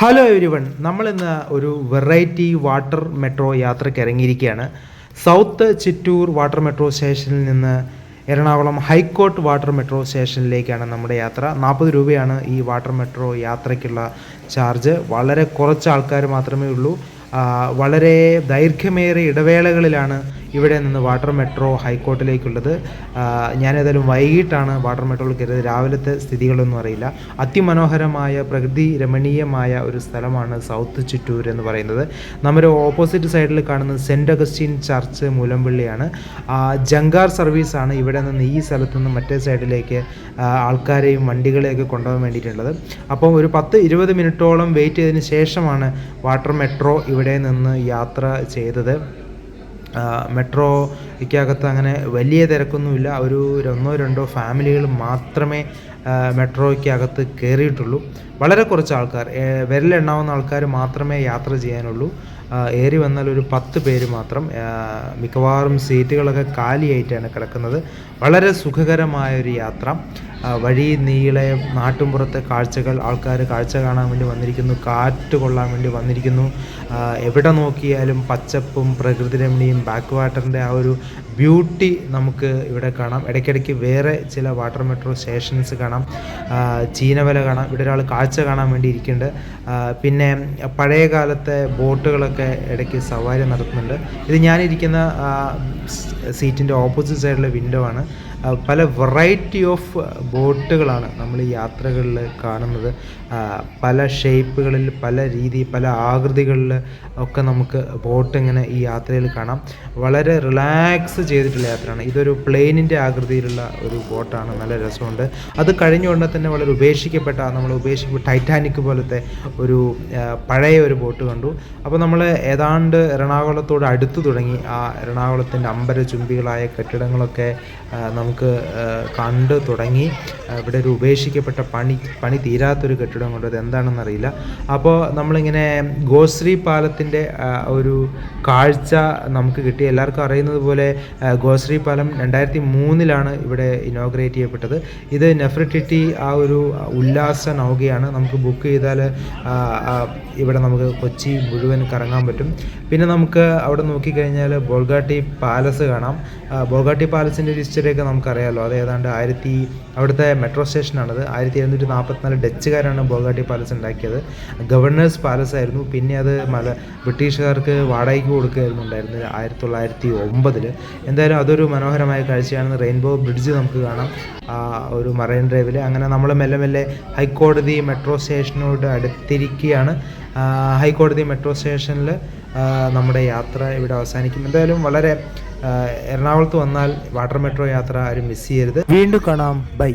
Hello every one നമ്മളിന്ന് ഒരു variety water metro യാത്രയ്ക്ക് ഇറങ്ങിയിരിക്കുകയാണ്. സൗത്ത് ചിറ്റൂർ വാട്ടർ മെട്രോ സ്റ്റേഷനിൽ നിന്ന് Ernakulam high court water metro സ്റ്റേഷനിലേക്കാണ് നമ്മുടെ യാത്ര. നാൽപ്പത് രൂപയാണ് ഈ വാട്ടർ മെട്രോ യാത്രയ്ക്കുള്ള ചാർജ് വളരെ കുറച്ച് ആൾക്കാർ മാത്രമേ ഉള്ളൂ. വളരെ ദൈർഘ്യമേറിയ ഇടവേളകളിലാണ് ഇവിടെ നിന്ന് വാട്ടർ മെട്രോ ഹൈക്കോർട്ടിലേക്കുള്ളത്. ഞാനേതായാലും വൈകിട്ടാണ് വാട്ടർ മെട്രോയിൽ കയറിയത്. രാവിലത്തെ സ്ഥിതികളൊന്നും അറിയില്ല. അതിമനോഹരമായ പ്രകൃതി രമണീയമായ ഒരു സ്ഥലമാണ് സൗത്ത് ചിറ്റൂർ എന്ന് പറയുന്നത്. നമ്മുടെ ഓപ്പോസിറ്റ് സൈഡിൽ കാണുന്നത് സെന്റ് അഗസ്റ്റീൻ ചർച്ച് മൂലംപള്ളിയാണ്. ജങ്കാർ സർവീസാണ് ഇവിടെ നിന്ന് ഈ സ്ഥലത്ത് നിന്ന് മറ്റേ സൈഡിലേക്ക് ആൾക്കാരെയും വണ്ടികളെയൊക്കെ കൊണ്ടുപോകാൻ വേണ്ടിയിട്ടുള്ളത്. അപ്പോൾ ഒരു പത്ത് ഇരുപത് മിനിറ്റോളം വെയിറ്റ് ചെയ്തതിന് ശേഷമാണ് വാട്ടർ മെട്രോ ഇവിടെ നിന്ന് യാത്ര ചെയ്തത്. മെട്രോയ്ക്കകത്ത് അങ്ങനെ വലിയ തിരക്കൊന്നുമില്ല. ഒരു ഒന്നോ രണ്ടോ ഫാമിലികൾ മാത്രമേ ആ, മെട്രോയ്ക്കകത്ത് കയറിയിട്ടുള്ളൂ. വളരെ കുറച്ച് ആൾക്കാർ വിരലെണ്ണാവുന്ന ആൾക്കാർ മാത്രമേ യാത്ര ചെയ്യാനുള്ളൂ. ഏറി വന്നാൽ ഒരു പത്ത് പേര് മാത്രം മിക്കവാറും സീറ്റുകളൊക്കെ കാലിയായിട്ടാണ് കിടക്കുന്നത്. വളരെ സുഖകരമായ ഒരു യാത്ര വഴി നീളെ നാട്ടുമ്പുറത്തെ കാഴ്ചകൾ ആൾക്കാർ കാഴ്ച കാണാൻ വേണ്ടി വന്നിരിക്കുന്നു കാറ്റ് കൊള്ളാൻ വേണ്ടി വന്നിരിക്കുന്നു. എവിടെ നോക്കിയാലും പച്ചപ്പും പ്രകൃതി രമണിയും ബാക്ക് വാട്ടറിന്റെ ആ ഒരു ബ്യൂട്ടി നമുക്ക് ഇവിടെ കാണാം. ഇടയ്ക്കിടയ്ക്ക് വേറെ ചില വാട്ടർ മെട്രോ സ്റ്റേഷൻസ് കാണാം. ആ, ചീനവല കാണാം. ഇവിടെ ഒരാൾ കാഴ്ച കാണാൻ വേണ്ടി ഇരിക്കുന്നുണ്ട് പിന്നെ പഴയ കാലത്തെ ബോട്ടുകളൊക്കെ ഇടയ്ക്ക് സവാരി നടത്തുന്നുണ്ട്. ഇത് ഞാനിരിക്കുന്ന സീറ്റിന്റെ ഓപ്പോസിറ്റ് സൈഡിലെ വിൻഡോ ആണ്. പല വെറൈറ്റി ഓഫ് ബോട്ടുകളാണ് നമ്മൾ ഈ യാത്രകളിൽ കാണുന്നത് പല ഷേപ്പുകളിൽ പല രീതി പല ആകൃതികളിൽ ഒക്കെ നമുക്ക് ബോട്ട് ഇങ്ങനെ ഈ യാത്രയിൽ കാണാം. വളരെ റിലാക്സ് ചെയ്തിട്ടുള്ള യാത്രയാണ്. ഇതൊരു പ്ലെയിനിന്റെ ആകൃതിയിലുള്ള ഒരു ബോട്ടാണ്. നല്ല രസമുണ്ട്. അത് കഴിഞ്ഞുകൊണ്ട് തന്നെ വളരെ ഉപേക്ഷിക്കപ്പെട്ട നമ്മൾ ഉപേക്ഷിക്കപ്പെട്ട ടൈറ്റാനിക് പോലത്തെ ഒരു പഴയ ഒരു ബോട്ട് കണ്ടു. അപ്പോൾ നമ്മൾ ഏതാണ്ട് എറണാകുളത്തോട് അടുത്ത് തുടങ്ങി ആ എറണാകുളത്തിന്റെ അമ്പര ചുംബികളായ കെട്ടിടങ്ങളൊക്കെ നമുക്ക് കണ്ടു തുടങ്ങി. ഇവിടെ ഒരു ഉപേക്ഷിക്കപ്പെട്ട പണി പണി തീരാത്തൊരു കെട്ടിടം കൊണ്ട്. അത് എന്താണെന്ന് അറിയില്ല അപ്പോൾ നമ്മളിങ്ങനെ ഗോശ്രീ പാലത്തിന്റെ ഒരു കാഴ്ച നമുക്ക് കിട്ടി. എല്ലാവർക്കും അറിയുന്നത് പോലെ ഗോശ്രീ പാലം രണ്ടായിരത്തി മൂന്നിലാണ് ഇവിടെ ഇനോഗ്രേറ്റ് ചെയ്യപ്പെട്ടത്. ഇത് നെഫ്രിറ്റിറ്റി ആ ഒരു ഉല്ലാസ നൗകയാണ് നമുക്ക് ബുക്ക് ചെയ്താൽ ഇവിടെ നമുക്ക് കൊച്ചി മുഴുവൻ കറങ്ങാൻ പറ്റും. പിന്നെ നമുക്ക് അവിടെ നോക്കിക്കഴിഞ്ഞാൽ ബോൾഗാട്ടി പാലസ് കാണാം. ബോൾഗാട്ടി പാലസിന്റെ ഒരു ഹിസ്റ്ററിയൊക്കെ നമുക്കറിയാമല്ലോ അത് ഏതാണ്ട് ആയിരത്തി അവിടുത്തെ മെട്രോ സ്റ്റേഷനാണത് ആയിരത്തി എഴുന്നൂറ്റി നാൽപ്പത്തിനാല് ഡച്ചുകാരാണ് ബോൾഗാട്ടി പാലസ് ഉണ്ടാക്കിയത്. ഗവർണേഴ്സ് പാലസ് ആയിരുന്നു. പിന്നെ അത് മല ബ്രിട്ടീഷുകാർക്ക് വാടകയ്ക്ക് കൊടുക്കുകയായിരുന്നു ഉണ്ടായിരുന്നത് ആയിരത്തി തൊള്ളായിരത്തി ഒമ്പതിൽ എന്തായാലും അതൊരു മനോഹരമായ കാഴ്ചയാണ് റെയിൻബോ ബ്രിഡ്ജ് നമുക്ക് കാണാം. ഒരു മറൈൻ ഡ്രൈവിൽ അങ്ങനെ നമ്മൾ മെല്ലെ മെല്ലെ ഹൈക്കോടതി മെട്രോ സ്റ്റേഷനോട് അടുത്തിരിക്കുകയാണ് ഹൈക്കോടതി മെട്രോ സ്റ്റേഷനിൽ നമ്മുടെ യാത്ര ഇവിടെ അവസാനിക്കും. എന്തായാലും വളരെ എറണാകുളത്ത് വന്നാൽ വാട്ടർ മെട്രോ യാത്ര ആരും മിസ് ചെയ്യരുത്. വീണ്ടും കാണാം. ബൈ